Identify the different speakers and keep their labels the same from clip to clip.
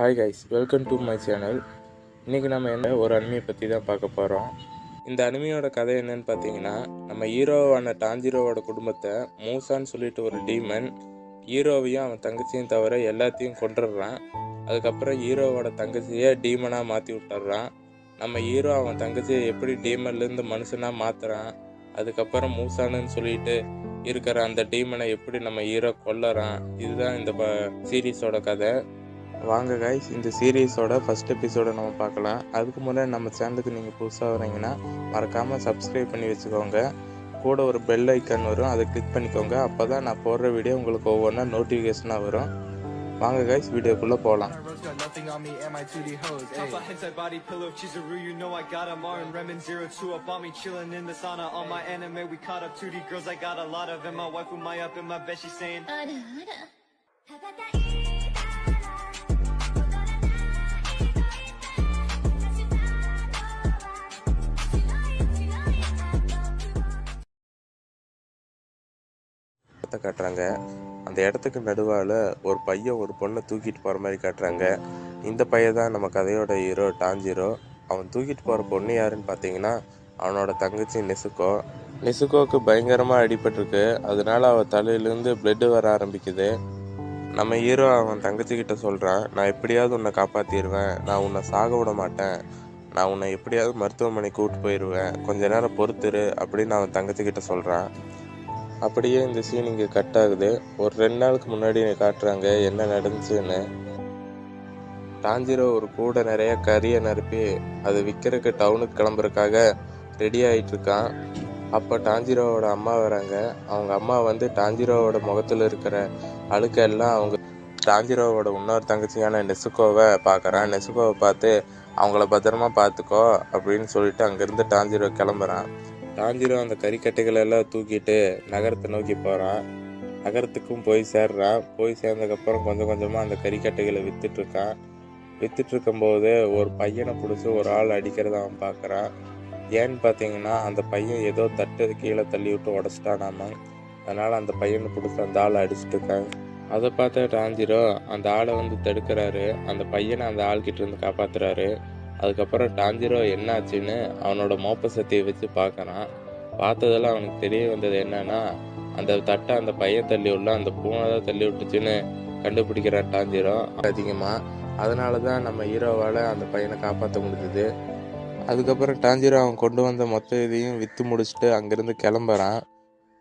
Speaker 1: Hi guys welcome to my channel இன்றைக்கி நம்ம என்ன ஒரு அனிமையை பற்றி தான் பார்க்க போகிறோம் இந்த அனிமையோட கதை என்னன்னு பார்த்தீங்கன்னா நம்ம ஹீரோவான டாஞ்சிரோவோட குடும்பத்தை மூசான்னு சொல்லிட்டு ஒரு டீமன் ஹீரோவையும் அவன் தங்கச்சியும் தவிர எல்லாத்தையும் கொண்டுடுறான் அதுக்கப்புறம் ஹீரோவோட தங்கச்சியை டீமனாக மாற்றி விட்டுறான் நம்ம ஹீரோ அவன் தங்கச்சியை எப்படி டீமன்லேருந்து மனுஷனாக மாற்றுறான் அதுக்கப்புறம் மூசானுன்னு சொல்லிட்டு இருக்கிற அந்த டீமனை எப்படி நம்ம ஹீரோ கொல்லறான்? இதுதான் இந்த சீரீஸோட கதை. வாங்க கைஸ் இந்த சீரீஸோட ஃபர்ஸ்ட் எபிசோட நம்ம பார்க்கலாம் அதுக்கு முன்னாடி நம்ம சேனலுக்கு நீங்கள் புதுசாக வரீங்கன்னா மறக்காமல் சப்ஸ்கிரைப் பண்ணி வச்சுக்கோங்க கூட ஒரு பெல் ஐக்கான் வரும் அதை கிளிக் பண்ணிக்கோங்க அப்போ தான் நான் போடுற வீடியோ உங்களுக்கு ஒவ்வொன்றா நோட்டிஃபிகேஷனாக வரும் வாங்க கைஸ் வீடியோக்குள்ளே போகலாம்
Speaker 2: on me and my 2D hoes.
Speaker 3: Top a headset body pillow, Chizuru, you know I got a Martin Remen zero two up on me, chillin' in the sauna on my anime. We caught up 2D girls, I got a lot of, and my wife my up in my bed, she's saying.
Speaker 1: காட்டுறாங்க. அந்த இடத்துக்கு நடுவால் ஒரு பையன் ஒரு பொண்ணை தூக்கிட்டு போகிற மாதிரி காட்டுறாங்க. இந்த பையன் தான் நம்ம கதையோட ஹீரோ டாஞ்சிரோ அவன் தூக்கிட்டு போகிற பொண்ணு யாருன்னு பார்த்தீங்கன்னா அவனோட தங்கச்சி நெசுக்கோ. நெசுக்கோவுக்கு பயங்கரமாக அடிபட்டிருக்கு. அதனால அவள் தலையிலேருந்து பிளட்டு வர ஆரம்பிக்குது. நம்ம ஹீரோ அவன் தங்கச்சிக்கிட்ட சொல்கிறான் நான் எப்படியாவது உன்னை காப்பாற்றிடுவேன் நான் உன்னை சாக விட மாட்டேன். நான் உன்னை எப்படியாவது மருத்துவமனைக்கு கூப்பிட்டு போயிடுவேன் கொஞ்ச நேரம் பொறுத்துரு அப்படின்னு அவன் தங்கச்சிக்கிட்ட சொல்கிறான் அப்படியே இந்த சீன் இங்கே கட் ஆகுது. ஒரு ரெண்டு நாளுக்கு முன்னாடி காட்டுறாங்க என்ன நடந்துச்சுன்னு? டாஞ்சிரோ ஒரு கூட நிறைய கறியை நிரப்பி அது விற்கிறதுக்கு டவுனுக்கு கிளம்புறதுக்காக ரெடி ஆகிட்டு இருக்கான். அப்போ டாஞ்சிரோவோட அம்மா வராங்க. அவங்க அம்மா வந்து டாஞ்சிரோவோட முகத்தில் இருக்கிற அழுக்கெல்லாம் அவங்க டாஞ்சிரோவோட இன்னொரு தங்கச்சியான நெசுக்கோவை பார்க்குறான். நெசுக்கோவை பார்த்து அவங்கள பத்திரமா பார்த்துக்கோ அப்படின்னு சொல்லிட்டு அங்கேருந்து டாஞ்சிரோ கிளம்புறான். டாஞ்சிரோ அந்த கறிக்கட்டைகளை எல்லாம் தூக்கிட்டு நகரத்தை நோக்கி போகிறான் நகரத்துக்கும் போய் சேர்றான். போய் சேர்ந்ததுக்கப்புறம் கொஞ்சம் கொஞ்சமாக அந்த கறிக்கட்டைகளை விற்றுட்ருக்கான் விற்றுட்ருக்கும்போது ஒரு பையனை பிடிச்சி ஒரு ஆள் அடிக்கிறத அவன் பார்க்குறான். ஏன்னு பார்த்தீங்கன்னா அந்த பையன் ஏதோ தட்டு கீழே தள்ளி விட்டு உடச்சிட்டானாமா அதனால் அந்த பையனை பிடிச்சி அந்த ஆளை அடிச்சிட்டு இருக்காங்க அதை பார்த்த டாஞ்சிரோ அந்த ஆளை வந்து தடுக்கிறாரு. அந்த பையனை அந்த ஆள்கிட்ட இருந்து காப்பாத்துறாரு. அதுக்கப்புறம் டாஞ்சிரோ என்னாச்சுன்னு அவனோட மோப்ப சக்தியை வச்சு பார்க்கறான். பார்த்ததில் அவனுக்கு தெரிய வந்தது என்னன்னா அந்த தட்டை அந்த பையன் தள்ளி உள்ள அந்த பூனை தான் தள்ளி விட்டுச்சுன்னு கண்டுபிடிக்கிறான் டாஞ்சிரோ. அதிகமாக அதனால தான் நம்ம ஹீரோவால் அந்த பையனை காப்பாற்ற முடிஞ்சுது. அதுக்கப்புறம் டாஞ்சிரோ அவன் கொண்டு வந்த மொத்த இதையும் விற்று முடிச்சுட்டு அங்கேருந்து கிளம்புறான்.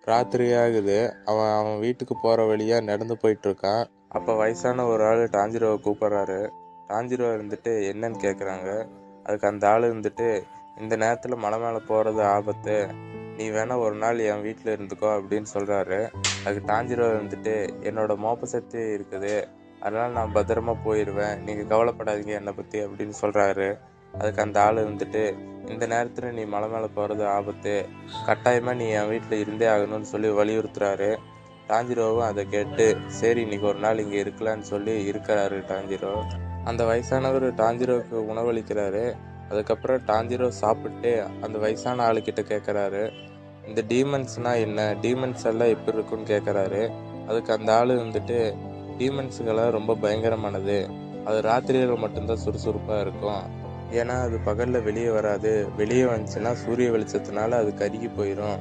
Speaker 1: ராத்திரி ஆகுது. அவன் அவன் வீட்டுக்கு போகிற வழியாக நடந்து போயிட்டுருக்கான் அப்போ வயசான ஒரு ஆள் டாஞ்சிரோவை கூப்பிட்றாரு. டாஞ்சிரோ இருந்துட்டு என்னன்னு கேட்குறாங்க அதுக்கு அந்த ஆள் இருந்துட்டு இந்த நேரத்தில் மலை மேலே போகிறது ஆபத்து. நீ வேணா ஒரு நாள் என் வீட்டில் இருந்துக்கோ அப்படின்னு சொல்கிறாரு அதுக்கு டாஞ்சிரோ இருந்துட்டு என்னோட மோப்ப சக்தி இருக்குது. அதனால் நான் பத்திரமா போயிடுவேன் நீங்கள் கவலைப்படாதீங்க என்னை பற்றி அப்படின்னு சொல்கிறாரு அதுக்கு அந்த ஆள் இருந்துட்டு இந்த நேரத்தில் நீ மலை மேலே போகிறது ஆபத்து. கட்டாயமாக நீ என் வீட்டில் இருந்தே ஆகணும்னு சொல்லி வலியுறுத்துறாரு. டாஞ்சிரோவும் அதை கேட்டு சரி இன்னைக்கு ஒரு நாள் இங்கே இருக்கலான்னு சொல்லி இருக்கிறாரு டாஞ்சிரோ அந்த வயசானவர் டாஞ்சிரோவுக்கு உணவளிக்கிறாரு. அதுக்கப்புறம் டாஞ்சிரோ சாப்பிட்டு அந்த வயசான ஆளுக்கிட்ட கேட்குறாரு இந்த டீமன்ஸ்னா என்ன? டீமன்ஸ் எல்லாம் எப்படி இருக்குன்னு கேட்குறாரு அதுக்கு அந்த ஆள் வந்துட்டு டீமன்ஸுகளாம் ரொம்ப பயங்கரமானது. அது ராத்திரியில் மட்டும்தான் சுறுசுறுப்பாக இருக்கும். ஏன்னா அது பகலில் வெளியே வராது. வெளியே வந்துச்சுன்னா சூரிய வெளிச்சத்தினால அது கருகி போயிடும்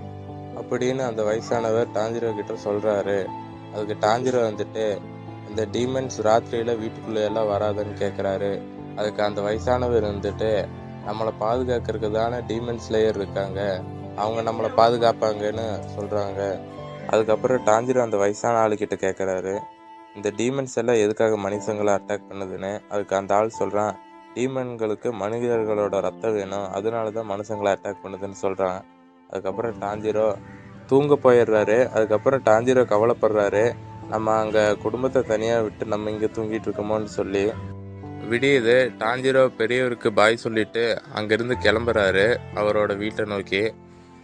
Speaker 1: அப்படின்னு அந்த வயசானவர் டாஞ்சிரோ கிட்ட சொல்கிறாரு அதுக்கு டாஞ்சிரோ வந்துட்டு இந்த டீமன்ஸ் ராத்திரியில் வீட்டுக்குள்ளே எல்லாம் வராதுன்னு கேட்குறாரு அதுக்கு அந்த வயசானவர் இருந்துட்டு நம்மளை பாதுகாக்கிறதுக்கு தானே டீமன்ஸ் லேயர் இருக்காங்க. அவங்க நம்மளை பாதுகாப்பாங்கன்னு சொல்கிறாங்க அதுக்கப்புறம் டாஞ்சிரோ அந்த வயசான ஆளுக்கிட்ட கேட்குறாரு இந்த டீமன்ஸ் எல்லாம் எதுக்காக மனுஷங்களை அட்டாக் பண்ணுதுன்னு? அதுக்கு அந்த ஆள் சொல்கிறான் டீமன்களுக்கு மனிதர்களோட ரத்தம் வேணும். அதனால தான் மனுஷங்களை அட்டாக் பண்ணுதுன்னு சொல்கிறான் அதுக்கப்புறம் டாஞ்சிரோ தூங்க போயிடுறாரு. அதுக்கப்புறம் டாஞ்சிரோ கவலைப்படுறாரு. நம்ம அங்கே குடும்பத்தை தனியாக விட்டு நம்ம இங்கே தூங்கிட்டு இருக்கோமோன்னு சொல்லி விடியுது. டாஞ்சிரோ பெரியவருக்கு பாய் சொல்லிட்டு அங்கேருந்து கிளம்புறாரு அவரோட வீட்டை நோக்கி.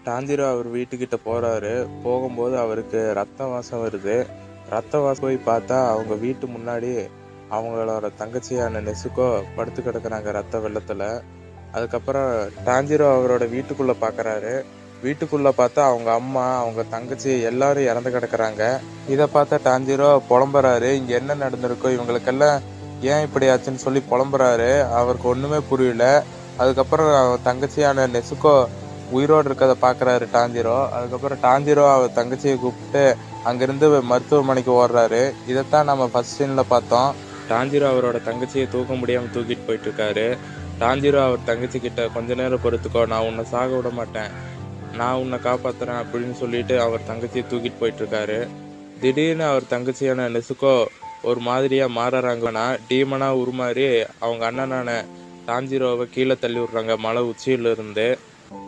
Speaker 1: டாஞ்சிரோ அவர் வீட்டுக்கிட்ட போகிறாரு போகும்போது அவருக்கு ரத்த வாசம் வருது. ரத்த வாசம் போய் பார்த்தா அவங்க வீட்டு முன்னாடி அவங்களோட தங்கச்சியான நெசுக்கோ படுத்து கிடக்குறாங்க ரத்த வெள்ளத்தில். அதுக்கப்புறம் டாஞ்சிரோ அவரோட வீட்டுக்குள்ளே பார்க்குறாரு வீட்டுக்குள்ளே பார்த்தா அவங்க அம்மா அவங்க தங்கச்சி எல்லாரும் இறந்து கிடக்குறாங்க. இதை பார்த்தா டாஞ்சிரோ புலம்புறாரு. இங்கே என்ன நடந்திருக்கோ இவங்களுக்கெல்லாம் ஏன் இப்படி ஆச்சுன்னு சொல்லி புலம்புறாரு. அவருக்கு ஒன்றுமே புரியல. அதுக்கப்புறம் அவன் தங்கச்சியான நெசுக்கோ உயிரோடு இருக்கதை பார்க்குறாரு டாஞ்சிரோ. அதுக்கப்புறம் டாஞ்சிரோ அவர் தங்கச்சியை கூப்பிட்டு அங்கேருந்து மருத்துவமனைக்கு ஓடுறாரு. இதைத்தான் நம்ம ஃபர்ஸ்ட் சீனில் பார்த்தோம். டாஞ்சிரோ அவரோட தங்கச்சியை தூக்க முடியாமல் தூக்கிட்டு போயிட்டு இருக்காரு. டாஞ்சிரோ அவர் தங்கச்சி கிட்ட கொஞ்ச நேரம் பொறுத்துக்கோ நான் உன்னை சாக விட மாட்டேன். நான் உன்னை காப்பாத்துறேன் அப்படின்னு சொல்லிட்டு அவர் தங்கச்சியை தூக்கிட்டு போயிட்டு இருக்காரு திடீர்னு அவர் தங்கச்சியான நெசுக்கோ ஒரு மாதிரியா மாறுறாங்கன்னா டீமனா உருமாறி அவங்க அண்ணனான டாஞ்சிரோவை கீழே தள்ளி விடுறாங்க மலை உச்சியில இருந்து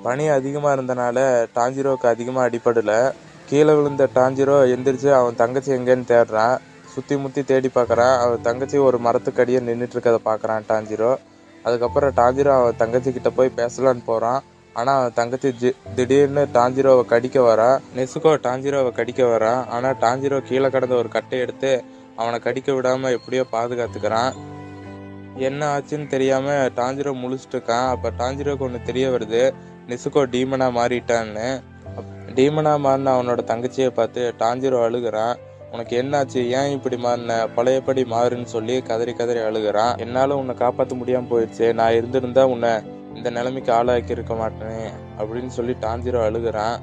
Speaker 1: பனி அதிகமா இருந்தனால டாஞ்சிரோவுக்கு அதிகமா அடிபடல. கீழே விழுந்த டாஞ்சிரோ எந்திரிச்சு அவன் தங்கச்சி எங்கேன்னு தேடுறான். சுத்தி முத்தி தேடி பார்க்கறான். அவன் தங்கச்சி ஒரு மரத்துக்கடியே நின்றுட்டு இருக்கதை பார்க்குறான் டாஞ்சிரோ. அதுக்கப்புறம் டாஞ்சிரோ அவன் தங்கச்சி கிட்ட போய் பேசலான்னு போறான். ஆனால் அவன் தங்கச்சி ஜி- திடீர்னு டாஞ்சிரோவை கடிக்க வரா. நெசுக்கோ டாஞ்சிரோவை கடிக்க வரான் ஆனால் டாஞ்சிரோ கீழே கடந்த ஒரு கட்டை எடுத்து அவனை கடிக்க விடாமல் எப்படியோ பாதுகாத்துக்கிறான். என்ன ஆச்சுன்னு தெரியாமல் டாஞ்சிரோ முழிச்சிட்டு இருக்கான் அப்போ டாஞ்சிரோக்கு ஒன்று தெரிய வருது. நெசுக்கோ டீமனாக மாறிட்டான்னு. டீமனாக மாறின அவனோட தங்கச்சியை பார்த்து டாஞ்சிரோ அழுகுறான். உனக்கு என்னாச்சு? ஏன் இப்படி மாறின? பழையபடி மாறுன்னு சொல்லி கதறி கதறி அழுகுறான். என்னால் உன்னை காப்பாற்ற முடியாமல் போயிடுச்சு. நான் இருந்திருந்தா உன்னை இந்த நிலைமைக்கு ஆளாக்கி இருக்க மாட்டேனே அப்படின்னு சொல்லி டாஞ்சிரோ அழுகுறான்.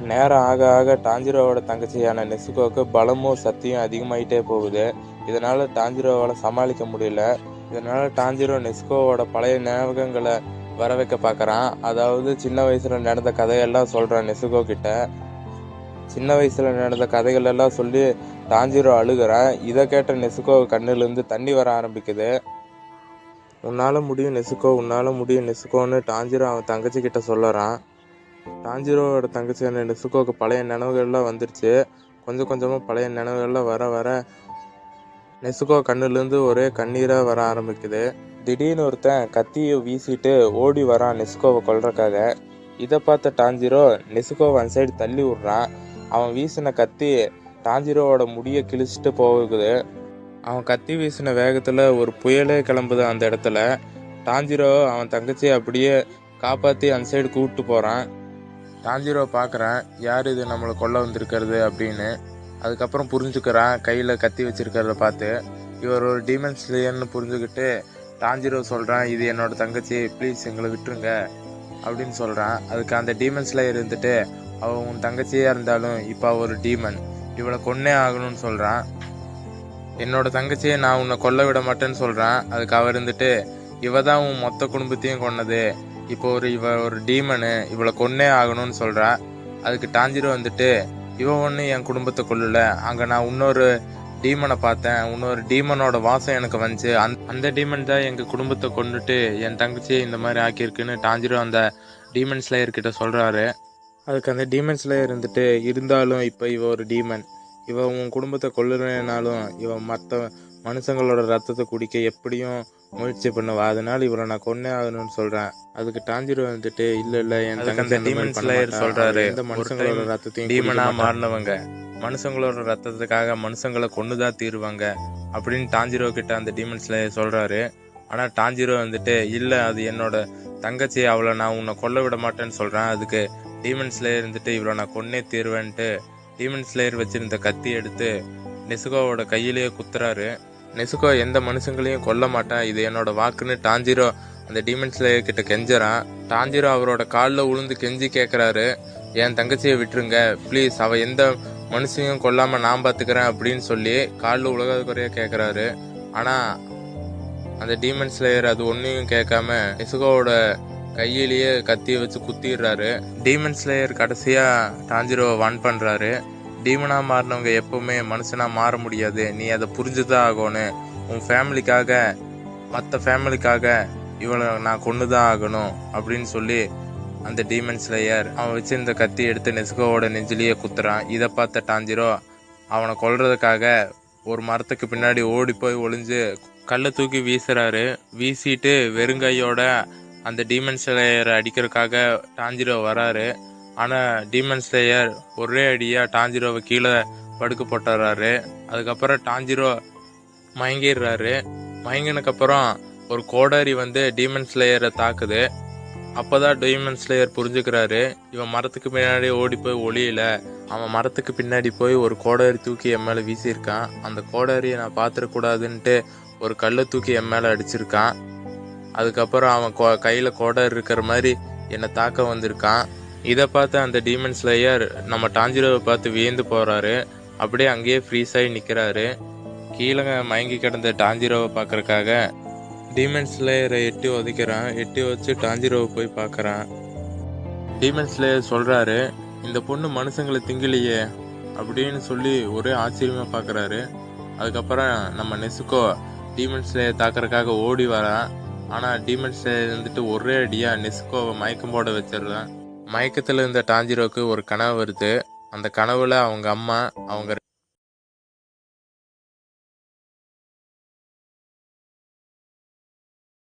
Speaker 1: நேரம் ஆக ஆக டாஞ்சிரோவோட தங்கச்சியான நெசுகோவுக்கு பலமும் சக்தியும் அதிகமாயிட்டே போகுது. இதனால டாஞ்சிரோவால் சமாளிக்க முடியல. இதனால டாஞ்சிரோ நெஸ்கோவோட பழைய ஞாபகங்களை வர வைக்க பார்க்குறான். அதாவது சின்ன வயசுல நடந்த கதையெல்லாம் சொல்றான் நெசுகோ கிட்ட. சின்ன வயசுல நடந்த கதைகள் எல்லாம் சொல்லி டாஞ்சிரோ அழுகிறான். இதை கேட்ட நெசுகோ கண்ணுலேருந்து தண்ணி வர ஆரம்பிக்குது. உன்னால் முடியும் நெசுக்கோ உன்னால் முடியும் நெசுக்கோன்னு டாஞ்சிரோ அவன் தங்கச்சி கிட்ட சொல்லறான். டாஞ்சிரோவோட தங்கச்சியான நெசுக்கோக்கு பழைய நினைவுகள்லாம் வந்துருச்சு. கொஞ்சம் கொஞ்சமாக பழைய நினைவுகள்லாம் வர வர நெசுக்கோ கண்ணுலேருந்து ஒரே கண்ணீராக வர ஆரம்பிக்குது. திடீர்னு ஒருத்தன் கத்தியை வீசிட்டு ஓடி வரான் நெசுக்கோவை கொல்றக்காக. இதை பார்த்த டாஞ்சிரோ நெசுக்கோவை அந்த சைடு தள்ளி விடுறான். அவன் வீசின கத்தி டாஞ்சிரோவோட முடியை கிழிச்சிட்டு போகுது. அவன் கத்தி வீசின வேகத்தில் ஒரு புயலே கிளம்புது அந்த இடத்துல. டாஞ்சிரோ அவன் தங்கச்சியை அப்படியே காப்பாற்றி அந்த சைடு கூப்பிட்டு போகிறான் டாஞ்சிரோ பார்க்குறான் யார் இது? நம்மளை கொல்ல வந்திருக்கிறது? அப்படின்னு. அதுக்கப்புறம் புரிஞ்சுக்கிறான் கையில் கத்தி வச்சிருக்கிறத பார்த்து. இவர் ஒரு டீமன் ஸ்லேயர்னு புரிஞ்சுக்கிட்டு டாஞ்சிரோ சொல்கிறான் இது என்னோட தங்கச்சி ப்ளீஸ் எங்களை விட்டுருங்க அப்படின்னு சொல்கிறான் அதுக்கு அந்த டீமன் ஸ்லேயர் இருந்துட்டு அவன் உன் தங்கச்சியாக இருந்தாலும் இப்போ ஒரு டீமன் இவளை கொன்னே ஆகணும்னு சொல்கிறான் என்னோட தங்கச்சியை நான் உன்னை கொல்ல விட மாட்டேன்னு சொல்கிறேன் அதுக்கு அவர் இருந்துட்டு இவ தான் உன் மொத்த குடும்பத்தையும் கொன்னது. இப்போ ஒரு இவ ஒரு டீமனு இவளை கொன்னே ஆகணும்னு சொல்கிறா அதுக்கு டாஞ்சிரோ வந்துட்டு இவ ஒன்று என் குடும்பத்தை கொல்லல. அங்கே நான் இன்னொரு டீமனை பார்த்தேன். இன்னொரு டீமனோட வாசம் எனக்கு வந்துச்சு. அந் அந்த டீமன் தான் எங்கள் குடும்பத்தை கொண்டுட்டு என் தங்கச்சியை இந்த மாதிரி ஆக்கியிருக்குன்னு டாஞ்சிரோ அந்த டீமன் ஸ்லேயர்கிட்ட சொல்கிறாரு அதுக்கு அந்த டீமன் ஸ்லேயர் இருந்துட்டு இருந்தாலும் இப்போ இவ ஒரு டீமன் இவ உன் குடும்பத்தை கொல்லுறனாலும் இவ மற்ற மனுஷங்களோட ரத்தத்தை குடிக்க எப்படியும் முயற்சி பண்ணுவா. அதனால இவரை நான் கொன்னே ஆகணும்னு சொல்றேன். அதுக்கு டாஞ்சிரோ வந்துட்டு இல்ல இல்ல என்
Speaker 4: அந்த slayer
Speaker 1: மாட்டா.
Speaker 4: சொல்றாரு, ஒரு
Speaker 1: மனுஷங்களோட ரத்தத்தையும்
Speaker 4: டீமனா. மாறினவங்க மனுஷங்களோட ரத்தத்துக்காக மனுஷங்களை கொண்டுதான் தீருவாங்க அப்படின்னு டாஞ்சிரோ கிட்ட அந்த டீமன்ஸ்ல சொல்றாரு. ஆனா டாஞ்சிரோ வந்துட்டு இல்ல அது என்னோட தங்கச்சி அவளை நான் உன்னை கொல்ல விட மாட்டேன்னு சொல்றேன். அதுக்கு டீமன் ஸ்லேயர் இருந்துட்டு இவளை நான் கொன்னே தீருவேன்ட்டு டீமன் ஸ்லேயர் வச்சிருந்த கத்தி எடுத்து நெசுகோவோட கையிலேயே குத்துறாரு. நெசுகோ எந்த மனுஷங்களையும் கொல்ல மாட்டான் இது என்னோட வாக்குன்னு டாஞ்சிரோ அந்த டீமன் ஸ்லேயர் கிட்ட கெஞ்சறான் டாஞ்சிரோ அவரோட காலில் உளுந்து கெஞ்சி கேட்குறாரு என் தங்கச்சியை விட்டுருங்க. ப்ளீஸ் அவள் எந்த மனுஷனையும் கொல்லாமல் நான் பார்த்துக்கிறேன் அப்படின்னு சொல்லி காலில் உலகாத குறைய கேட்குறாரு ஆனால் அந்த டீமன் ஸ்லேயர் அது ஒன்றையும் கேட்காம நெசுகோவோட கையிலேயே கத்தியை வச்சு குத்திடுறாரு. டீமன் ஸ்லேயர் கடைசியாக டாஞ்சிரோவை வான் பண்ணுறாரு டீமனாக மாறினவங்க எப்பவுமே மனுஷனாக மாற முடியாது. நீ அதை புரிஞ்சுதான் ஆகணும். உன் ஃபேமிலிக்காக மற்ற ஃபேமிலிக்காக இவளை நான் கொண்டுதான் ஆகணும் அப்படின்னு சொல்லி அந்த டீமன் ஸ்லேயர் அவன் வச்சிருந்த கத்தி எடுத்து நெசுகோவோட நெஞ்சிலேயே குத்துறான். இதை பார்த்த டாஞ்சிரோ அவனை கொல்றதுக்காக ஒரு மரத்துக்கு பின்னாடி ஓடி போய் ஒளிஞ்சு கல்லை தூக்கி வீசுறாரு. வீசிட்டு வெறுங்கையோட அந்த டீமன் ஸ்லேயரை அடிக்கிறதுக்காக டாஞ்சிரோ வராரு. ஆனால் டீமன் ஸ்லேயர் ஒரே அடியாக டாஞ்சிரோவை கீழே படுக்க போட்டுறாரு. அதுக்கப்புறம் டாஞ்சிரோ மயங்கிடுறாரு. மயங்கினக்கப்புறம் ஒரு கோடாரி வந்து டீமன் ஸ்லேயரை தாக்குது. அப்போ தான் டீமன் ஸ்லேயர் புரிஞ்சுக்கிறாரு. இவன் மரத்துக்கு பின்னாடி ஓடி போய் ஒளியில. அவன் மரத்துக்கு பின்னாடி போய் ஒரு கோடாரி தூக்கி என் மேலே வீசியிருக்கான். அந்த கோடாரியை நான் பார்த்துடக்கூடாதுன்ட்டு
Speaker 1: ஒரு கல்லை தூக்கி என் மேலே அடிச்சிருக்கான். அதுக்கப்புறம் அவன் கொ- கையில் கொடை இருக்கிற மாதிரி என்னை தாக்க வந்திருக்கான். இதை பார்த்து அந்த டீமன் ஸ்லேயர் நம்ம டாஞ்சிரோவை பார்த்து வியந்து போகிறாரு அப்படியே அங்கேயே ஃப்ரீஸ் ஆகி நிற்கிறாரு கீழே மயங்கி கிடந்த டாஞ்சிரோவை பார்க்கறக்காக டீமன் ஸ்லேயரை எட்டி ஒதைக்கிறான். எட்டி வச்சு டாஞ்சிரோவை போய் பார்க்குறான். டீமன் ஸ்லேயர் சொல்கிறாரு இந்த பொண்ணு மனுஷங்களை திங்கலையே அப்படின்னு சொல்லி ஒரே ஆச்சரியமாக பார்க்குறாரு. அதுக்கப்புறம் நம்ம நெசுக்கோ டீமன் ஸ்லேயர் தாக்கறதுக்காக ஓடி வரான். ஆனால் டீமன் ஸ்லேயர் வந்துட்டு ஒரே அடியாக நெஸ்கோவை மயக்கம் போட வச்சிடுறான் மயக்கத்தில் இருந்த டாஞ்சிரோக்கு ஒரு கனவு வருது. அந்த கனவுல அவங்க அம்மா அவங்க